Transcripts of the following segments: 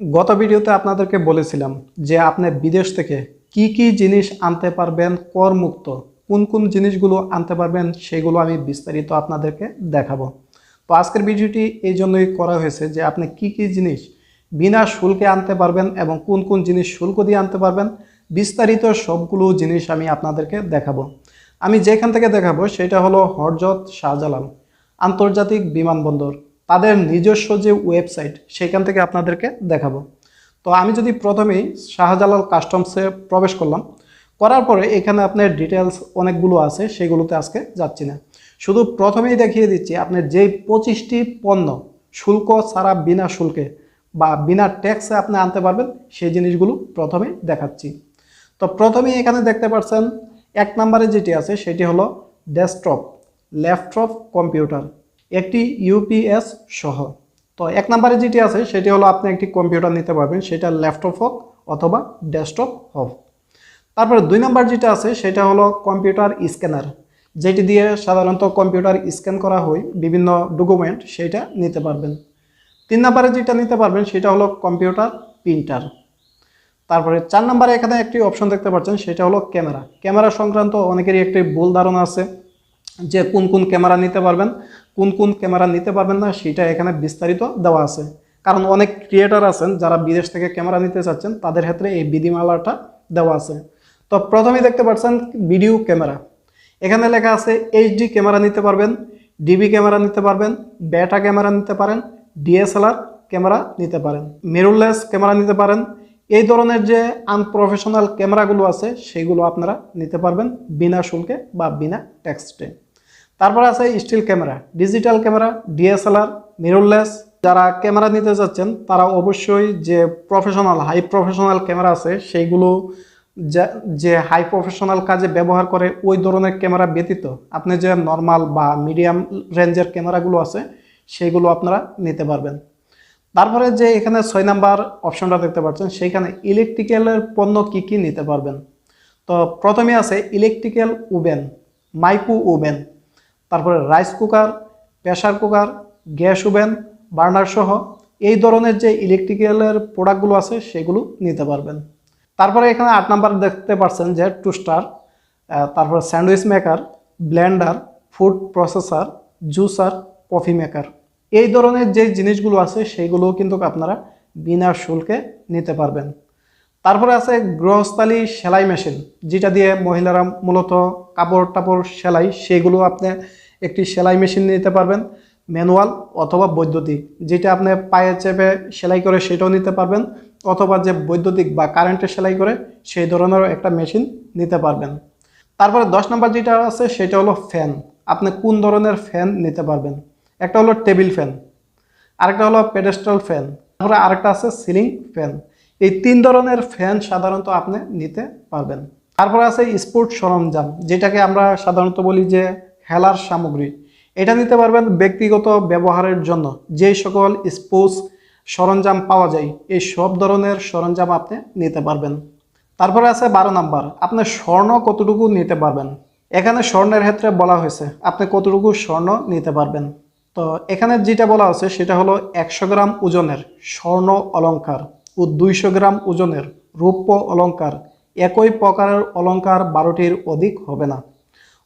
গত ভিডিওতে আপনাদেরকে বলেছিলাম যে আপনি বিদেশ থেকে কি কি জিনিস আনতে পারবেন করমুক্ত, কোন কোন জিনিসগুলো আনতে পারবেন সেগুলো আমি বিস্তারিত আপনাদেরকে দেখাবো। তো আজকের ভিডিওটি এই জন্যই করা হয়েছে যে আপনি কি কি জিনিস বিনা শুল্কে আনতে পারবেন এবং কোন কোন জিনিস শুল্ক দিয়ে আনতে পারবেন, বিস্তারিত সবগুলো জিনিস আমি আপনাদেরকে দেখাবো। আমি যেখান থেকে দেখাবো সেটা হলো হরজত শাহজালাল আন্তর্জাতিক বিমানবন্দর। তাদের নিজস্ব যে ওয়েবসাইট, সেখান থেকে আপনাদেরকে দেখাবো। তো আমি যদি প্রথমেই শাহজালাল কাস্টমসে প্রবেশ করলাম, করার পরে এখানে আপনার ডিটেলস অনেকগুলো আছে, সেগুলোতে আজকে যাচ্ছি না। শুধু প্রথমেই দেখিয়ে দিচ্ছি, আপনার যেই পঁচিশটি পণ্য শুল্ক ছাড়া বিনা শুল্কে বা বিনা ট্যাক্সে আপনি আনতে পারবেন, সেই জিনিসগুলো প্রথমেই দেখাচ্ছি। তো প্রথমেই এখানে দেখতে পাচ্ছেন এক নম্বরে যেটি আছে, সেটি হলো ডেস্কটপ ল্যাপটপ কম্পিউটার একটি ইউপিএস সহ তো এক নম্বরে যেটি আছে, সেটি হলো আপনি একটি কম্পিউটার নিতে পারবেন, সেটা ল্যাপটপ হোক অথবা ডেস্কটপ হোক। তারপরে দুই নম্বর যেটা আছে, সেটা হলো কম্পিউটার স্ক্যানার যেটি দিয়ে সাধারণত কম্পিউটার স্ক্যান করা হয়, বিভিন্ন ডকুমেন্ট সেটা নিতে পারবেন। তিন নম্বরে যেটা নিতে পারবেন, সেটা হলো কম্পিউটার প্রিন্টার তারপরে চার নম্বরে এখানে একটি অপশন দেখতে পাচ্ছেন, সেটা হলো ক্যামেরা। ক্যামেরা সংক্রান্ত অনেকেরই একটি ভুল ধারণা আছে যে কোন কোন ক্যামেরা নিতে পারবেন। কোন কোন ক্যামেরা নিতে পারবেন না, সেটা এখানে বিস্তারিত দেওয়া আছে। কারণ অনেক ক্রিয়েটার আছেন, যারা বিদেশ থেকে ক্যামেরা নিতে চাচ্ছেন, তাদের ক্ষেত্রে এই বিধিমালাটা দেওয়া আছে। তো প্রথমেই দেখতে পাচ্ছেন ভিডিও ক্যামেরা। এখানে লেখা আছে এইচডি ক্যামেরা নিতে পারবেন ডিবি ক্যামেরা নিতে পারবেন ব্যাটা ক্যামেরা নিতে পারেন ডিএসএলআর ক্যামেরা নিতে পারেন মিররলেস ক্যামেরা নিতে পারেন। এই ধরনের যে আনপ্রফেশনাল ক্যামেরাগুলো আছে, সেগুলো আপনারা নিতে পারবেন বিনা শুল্কে বা বিনা ট্যাক্সটে তারপরে আছে still camera, digital camera, DSLR mirrorless যারা ক্যামেরা নিতে যাচ্ছেন, তারা অবশ্যই যে প্রফেশনাল হাই প্রফেশনাল ক্যামেরা আছে, সেইগুলো যা- হাই প্রফেশনাল কাজে ব্যবহার করে, ওই ধরনের ক্যামেরা ব্যতীত আপনি যে নর্মাল বা মিডিয়াম রেঞ্জের ক্যামেরাগুলো আছে, সেইগুলো আপনারা নিতে পারবেন। তারপরে যে এখানে ছয় নাম্বার অপশনটা দেখতে পাচ্ছেন, সেইখানে ইলেকট্রিক্যালের পণ্য কি কি নিতে পারবেন? তো প্রথমে আছে ইলেকট্রিক্যাল ওভেন মাইক্রো ওভেন তারপরে rice cooker pressure cooker, gas oven, burner সহ এই ধরনের যে ইলেকট্রিক্যালের প্রোডাক্টগুলো আছে সেগুলো নিতে পারবেন। তারপরে এখানে আট নাম্বার দেখতে পাচ্ছেন যে টুস্টার তারপরে sandwich maker blender food processor juicer coffee maker এই ধরনের যে জিনিসগুলো আছে সেইগুলোও কিন্তু আপনারা বিনা শুল্কে নিতে পারবেন। তারপরে আছে গৃহস্থালী সেলাই মেশিন, যেটা দিয়ে মহিলারা মূলত কাপড় টাপড় সেলাই, সেগুলো আপনি একটি সেলাই মেশিন নিতে পারবেন, ম্যানুয়াল অথবা বৈদ্যুতিক। যেটা আপনি পায়ে চেপে সেলাই করে সেটাও নিতে পারবেন, অথবা যে বৈদ্যুতিক বা কারেন্টে সেলাই করে সেই ধরনের একটা মেশিন নিতে পারবেন। তারপরে দশ নম্বর যেটা আছে, সেটা হলো ফ্যান। আপনি কোন ধরনের ফ্যান নিতে পারবেন? একটা হলো টেবিল ফ্যান, আরেকটা হলো পেডেস্ট্রাল ফ্যান, তারপরে আরেকটা আছে সিলিং ফ্যান। এই তিন ধরনের ফ্যান সাধারণত আপনি নিতে পারবেন। তারপরে আছে স্পোর্ট সরঞ্জাম, যেটাকে আমরা সাধারণত বলি যে খেলার সামগ্রী। এটা নিতে পারবেন ব্যক্তিগত ব্যবহারের জন্য। যে সকল স্পোর্টস সরঞ্জাম পাওয়া যায়, এই সব ধরনের সরঞ্জাম আপনি নিতে পারবেন। তারপরে আছে বারো নাম্বার, আপনি স্বর্ণ কতটুকু নিতে পারবেন? এখানে স্বর্ণের ক্ষেত্রে বলা হয়েছে, আপনি কতটুকু স্বর্ণ নিতে পারবেন? তো এখানে যেটা বলা হচ্ছে সেটা হলো একশো গ্রাম ওজনের স্বর্ণ অলংকার। ও দুইশো গ্রাম ওজনের রৌপ্য অলঙ্কার একই প্রকারের অলঙ্কার বারোটির অধিক হবে না।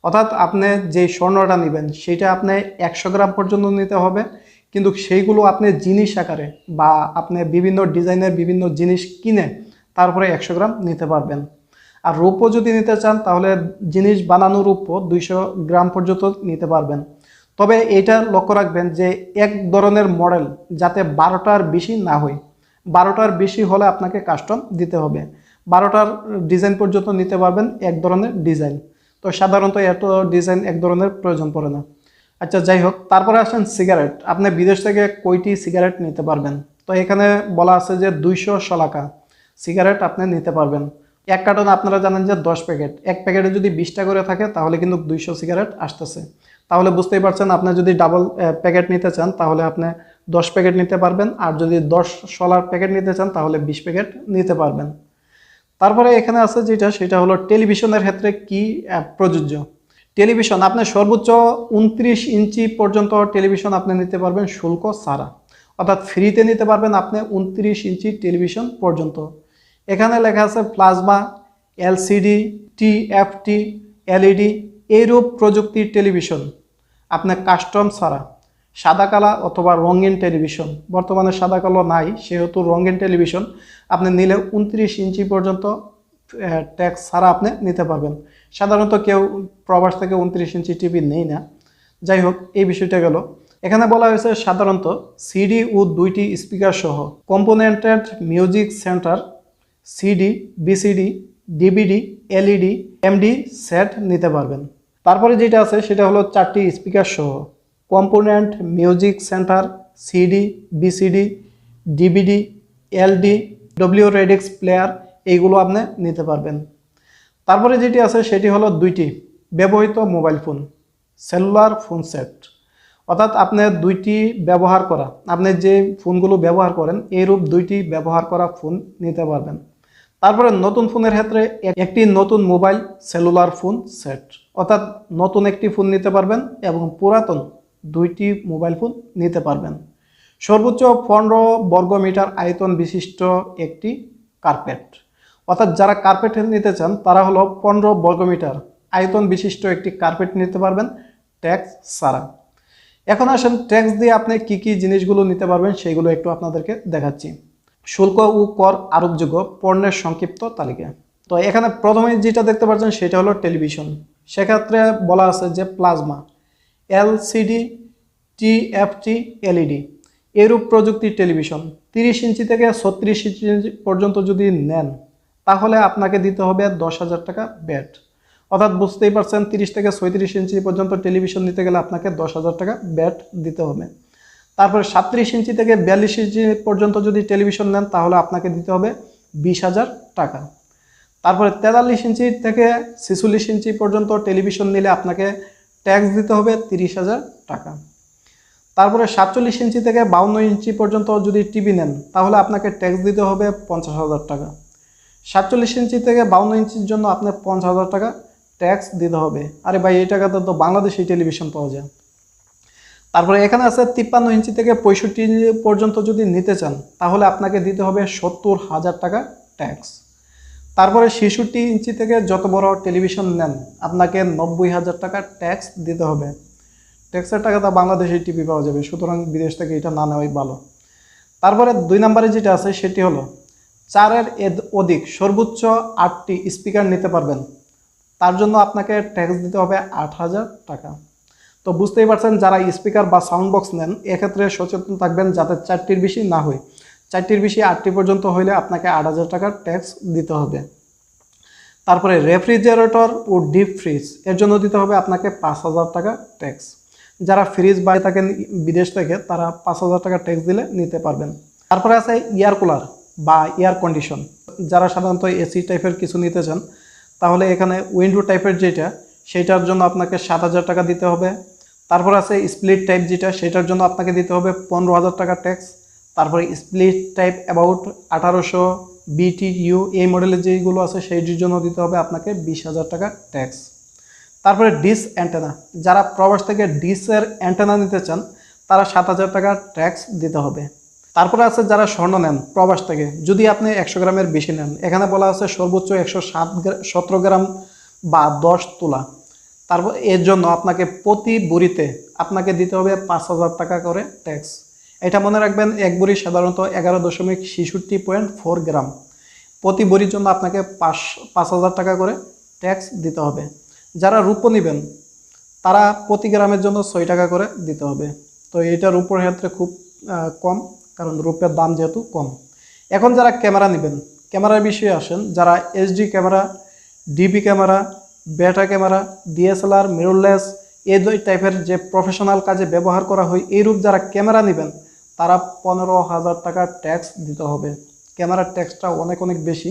অর্থাৎ আপনি যে স্বর্ণটা নেবেন, সেটা আপনি একশো গ্রাম পর্যন্ত নিতে হবে। কিন্তু সেইগুলো আপনি জিনিস আকারে বা আপনি বিভিন্ন ডিজাইনের বিভিন্ন জিনিস কিনে তারপরে একশো গ্রাম নিতে পারবেন। আর রৌপ্য যদি নিতে চান, তাহলে জিনিস বানানো রৌপ্য দুইশো গ্রাম পর্যন্ত নিতে পারবেন। তবে এটা লক্ষ্য রাখবেন যে এক ধরনের মডেল যাতে বারোটার বেশি না হয়। বারোটার বেশি হলে আপনাকে কাস্টম দিতে হবে। বারোটার ডিজাইন পর্যন্ত নিতে পারবেন এক ধরনের ডিজাইন তো সাধারণত এত ডিজাইন এক ধরনের প্রয়োজন পড়ে না। আচ্ছা যাই হোক, তারপরে আসেন সিগারেট আপনি বিদেশ থেকে কয়টি সিগারেট নিতে পারবেন? তো এখানে বলা আছে যে দুইশো শলাকা সিগারেট আপনি নিতে পারবেন। এক কার্টন আপনারা জানেন যে দশ প্যাকেট। এক প্যাকেটে যদি বিশটা করে থাকে, তাহলে কিন্তু দুইশো সিগারেট আসতেছে। তাহলে বুঝতেই পারছেন, আপনি যদি ডাবল প্যাকেট নিতে চান, তাহলে আপনি দশ প্যাকেট নিতে পারবেন আর যদি দশ শলার প্যাকেট নিতে চান তাহলে বিশ প্যাকেট নিতে পারবেন। তারপরে এখানে আছে যেটা, সেটা হলো টেলিভিশনের ক্ষেত্রে কি প্রযোজ্য? টেলিভিশন, আপনি সর্বোচ্চ উনত্রিশ ইঞ্চি পর্যন্ত টেলিভিশন আপনি নিতে পারবেন শুল্ক ছাড়া। অর্থাৎ ফ্রিতে নিতে পারবেন আপনি উনত্রিশ ইঞ্চি টেলিভিশন পর্যন্ত। এখানে লেখা আছে প্লাজমা, এলসিডি, টিএফটি, এলইডি, এইরূপ প্রযুক্তির টেলিভিশন। আপনার কাস্টম ছাড়া। সাদা কালা অথবা রঙিন টেলিভিশন। বর্তমানে সাদা কালো নাই, সেহেতু রঙিন টেলিভিশন আপনি নিলে উনত্রিশ ইঞ্চি পর্যন্ত ট্যাক্স ছাড়া আপনি নিতে পারবেন। সাধারণত কেউ প্রবাস থেকে উনত্রিশ ইঞ্চি টিভি নেই না। যাই হোক, এই বিষয়টা গেল। এখানে বলা হয়েছে সাধারণত সিডি ও দুইটি স্পিকার সহ। কম্পোনেন্টেড মিউজিক সেন্টার, সিডি, বিসিডি ডিবিডি এলইডি, এমডি, সেট নিতে পারবেন। তারপরে যেটা আছে, সেটা হলো চারটি স্পিকার সহ। Component, music centre, CD, VCD, DVD, LD, W radix player, এইগুলো আপনি নিতে পারবেন। তারপরে যেটি আছে সেটি হলো দুইটি ব্যবহৃত mobile phone, cellular phone set. অর্থাৎ আপনি দুইটি ব্যবহার করা, আপনি যে ফোনগুলো ব্যবহার করেন, এইরূপ দুইটি ব্যবহার করা ফোন নিতে পারবেন। তারপরে নতুন ফোনের ক্ষেত্রে একটি নতুন মোবাইল সেলুলার ফোন সেট, অর্থাৎ নতুন একটি ফোন নিতে পারবেন এবং পুরাতন দুইটি মোবাইল ফোন নিতে পারবেন। সর্বোচ্চ পনেরো বর্গমিটার আয়তন বিশিষ্ট একটি কার্পেট। অর্থাৎ যারা কার্পেট নিতে চান, তারা হলো পনেরো বর্গমিটার আয়তন বিশিষ্ট একটি কার্পেট নিতে পারবেন ট্যাক্স ছাড়া। এখন আসেন ট্যাক্স দিয়ে আপনি কি কি জিনিসগুলো নিতে পারবেন সেগুলো একটু আপনাদেরকে দেখাচ্ছি। শুল্ক ও কর আরোপযোগ্য পণ্যের সংক্ষিপ্ত তালিকা। তো এখানে প্রথমে যেটা দেখতে পাচ্ছেন সেটা হলো টেলিভিশন। সেক্ষেত্রে বলা আছে যে প্লাজমা। এলসিডি, টিএফটি, এলইডি এরূপ প্রযুক্তির টেলিভিশন। তিরিশ ইঞ্চি থেকে ছত্রিশ ইঞ্চি পর্যন্ত যদি নেন, তাহলে আপনাকে দিতে হবে দশ হাজার টাকা ব্যাট। অর্থাৎ বুঝতেই পারছেন, তিরিশ থেকে ছয়ত্রিশ ইঞ্চি পর্যন্ত টেলিভিশন নিতে গেলে আপনাকে দশ হাজার টাকা ব্যাট দিতে হবে। তারপরে সাতত্রিশ ইঞ্চি থেকে বিয়াল্লিশ ইঞ্চি পর্যন্ত যদি টেলিভিশন নেন, তাহলে আপনাকে দিতে হবে বিশ হাজার টাকা। তারপরে তেতাল্লিশ ইঞ্চি থেকে ছেচল্লিশ ইঞ্চি পর্যন্ত টেলিভিশন নিলে আপনাকে ট্যাক্স দিতে হবে তিরিশ হাজার টাকা। তারপরে সাতচল্লিশ ইঞ্চি থেকে বাউন্ন ইঞ্চি পর্যন্ত যদি টিভি নেন, তাহলে আপনাকে ট্যাক্স দিতে হবে পঞ্চাশ হাজার টাকা। সাতচল্লিশ ইঞ্চি থেকে বাউন্ন ইঞ্চির জন্য আপনার পঞ্চাশ হাজার টাকা ট্যাক্স দিতে হবে। আরে ভাই, এই টাকাতে তো বাংলাদেশি টেলিভিশন পাওয়া যায়। তারপরে এখানে আছে তিপ্পান্ন ইঞ্চি থেকে পঁয়ষট্টি পর্যন্ত যদি নিতে চান, তাহলে আপনাকে দিতে হবে সত্তর হাজার টাকা ট্যাক্স। তারপরে ছেষট্টি ইঞ্চি থেকে যত বড় টেলিভিশন নেন, আপনাকে নব্বই হাজার টাকা ট্যাক্স দিতে হবে। ট্যাক্সের টাকা তো বাংলাদেশে টিভি পাওয়া যাবে, সুতরাং বিদেশ থেকে এটা না নেওয়াই ভালো। তারপরে দুই নম্বরে যেটা আছে সেটি হলো, চারের অধিক সর্বোচ্চ আটটি স্পিকার নিতে পারবেন। তার জন্য আপনাকে ট্যাক্স দিতে হবে আট হাজার টাকা। তো বুঝতেই পারছেন, যারা স্পিকার বা সাউন্ড বক্স নেন, এক্ষেত্রে সচেতন থাকবেন যাতে চারটির বেশি না হয়। চারটির বেশি, আটটি পর্যন্ত হইলে আপনাকে আট হাজার টাকার ট্যাক্স দিতে হবে। তারপরে রেফ্রিজারেটর ও ডিপ ফ্রিজ এর জন্য দিতে হবে আপনাকে পাঁচ হাজার টাকা ট্যাক্স যারা ফ্রিজ বাই থাকেন, বিদেশ থেকে, তারা পাঁচ হাজার টাকা ট্যাক্স দিলে নিতে পারবেন। তারপরে আছে এয়ার কুলার বা এয়ার কন্ডিশন যারা সাধারণত এসি টাইপের কিছু নিতে চান, তাহলে এখানে উইন্ডো টাইপের যেটা সেটার জন্য আপনাকে সাত হাজার টাকা দিতে হবে। তারপর আছে স্প্লিট টাইপ যেটা, সেটার জন্য আপনাকে দিতে হবে পনেরো হাজার টাকা ট্যাক্স তারপরে স্প্লিট টাইপ অ্যাবাউট আঠারোশো বিটিইউ এই মডেলের যেইগুলো আছে, সেইটির জন্য দিতে হবে আপনাকে বিশ হাজার টাকা ট্যাক্স তারপরে ডিস অ্যান্টেনা যারা প্রবাস থেকে ডিসের অ্যান্টেনা নিতে চান, তারা সাত হাজার টাকা ট্যাক্স দিতে হবে। তারপরে আছে যারা স্বর্ণ নেন, প্রবাস থেকে, যদি আপনি একশো গ্রামের বেশি নেন, এখানে বলা আছে সর্বোচ্চ একশো সাত সতেরো গ্রাম বা দশ তোলা। তারপর এর জন্য আপনাকে প্রতি বুড়িতে আপনাকে দিতে হবে পাঁচ হাজার টাকা করে ট্যাক্স এটা মনে রাখবেন, এক বুড়ি সাধারণত এগারো দশমিক ছেষট্টি পয়েন্ট ফোর গ্রাম। প্রতি বড়ির জন্য আপনাকে পাঁচ পাঁচ হাজার টাকা করে ট্যাক্স দিতে হবে। যারা রূপো নেবেন, তারা প্রতি গ্রামের জন্য ছয় টাকা করে দিতে হবে। তো এটা রূপোর ক্ষেত্রে খুব কম, কারণ রূপের দাম যেহেতু কম। এখন যারা ক্যামেরা নেবেন, ক্যামেরার বিষয়ে আসেন, যারা HD camera DP camera, beta camera, DSLR, mirrorless, এই দুই টাইপের যে প্রফেশনাল কাজে ব্যবহার করা হয়, এইরূপ যারা ক্যামেরা নেবেন তারা পনেরো হাজার টাকা ট্যাক্স দিতে হবে। ক্যামেরার ট্যাক্সটা অনেক অনেক বেশি।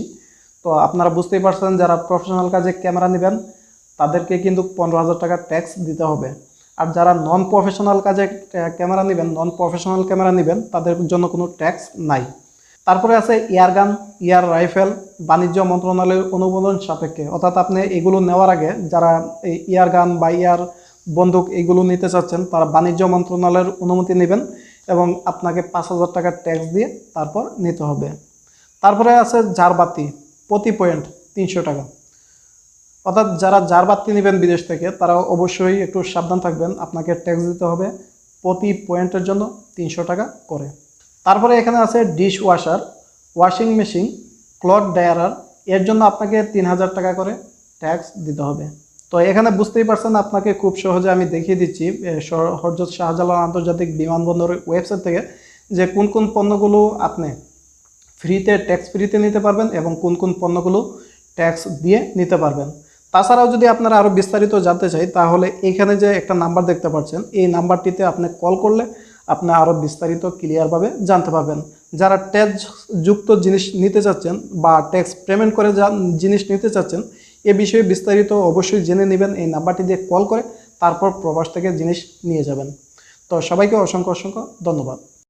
তো আপনারা বুঝতেই পারছেন, যারা প্রফেশনাল কাজে ক্যামেরা নেবেন, তাদেরকে কিন্তু পনেরো হাজার টাকা ট্যাক্স দিতে হবে। আর যারা নন প্রফেশনাল কাজে ক্যামেরা নেবেন নন প্রফেশনাল ক্যামেরা নেবেন, তাদের জন্য কোনো ট্যাক্স নাই। তারপরে আছে এয়ার গান এয়ার রাইফেল বাণিজ্য মন্ত্রণালয়ের অনুমোদন সাপেক্ষে। অর্থাৎ আপনি এগুলো নেওয়ার আগে যারা এই এয়ার গান বা ইয়ার বন্দুক এগুলো নিতে চাচ্ছেন, তারা বাণিজ্য মন্ত্রণালয়ের অনুমতি নেবেন। এবং আপনাকে পাঁচ হাজার টাকার ট্যাক্স দিয়ে তারপর নিতে হবে। তারপরে আছে জারবাতি, প্রতি পয়েন্ট তিনশো টাকা। অর্থাৎ যারা জারবাতি নেবেন বিদেশ থেকে তারা অবশ্যই একটু সাবধান থাকবেন, আপনাকে ট্যাক্স দিতে হবে প্রতি পয়েন্টের জন্য তিনশো টাকা করে। তারপরে এখানে আছে dish washer washing machine cloth dryer এর জন্য আপনাকে তিন হাজার টাকা করে ট্যাক্স দিতে হবে। তো এখানে বুঝতেই পারছেন আপনাকে খুব সহজে আমি দেখিয়ে দিচ্ছি হজরত শাহজালাল আন্তর্জাতিক বিমানবন্দরের ওয়েবসাইট থেকে যে কোন কোন পণ্যগুলো আপনি ফ্রিতে ট্যাক্স ফ্রিতে নিতে পারবেন এবং কোন কোন পণ্যগুলো ট্যাক্স দিয়ে নিতে পারবেন। তাছাড়াও যদি আপনারা আরও বিস্তারিত জানতে চাই, তাহলে এইখানে যে একটা নাম্বার দেখতে পাচ্ছেন, এই নাম্বারটিতে আপনি কল করলে আপনি আরও বিস্তারিত ক্লিয়ারভাবে জানতে পারবেন। যারা ট্যাক্স যুক্ত জিনিস নিতে চাচ্ছেন বা ট্যাক্স পেমেন্ট করে জিনিস নিতে চাচ্ছেন এ বিষয়ে বিস্তারিত অবশ্যই জেনে নেবেন, এই নাম্বারটি দিয়ে কল করে তারপর প্রবাস থেকে জিনিস নিয়ে যাবেন। তো সবাইকে অসংখ্য অসংখ্য ধন্যবাদ।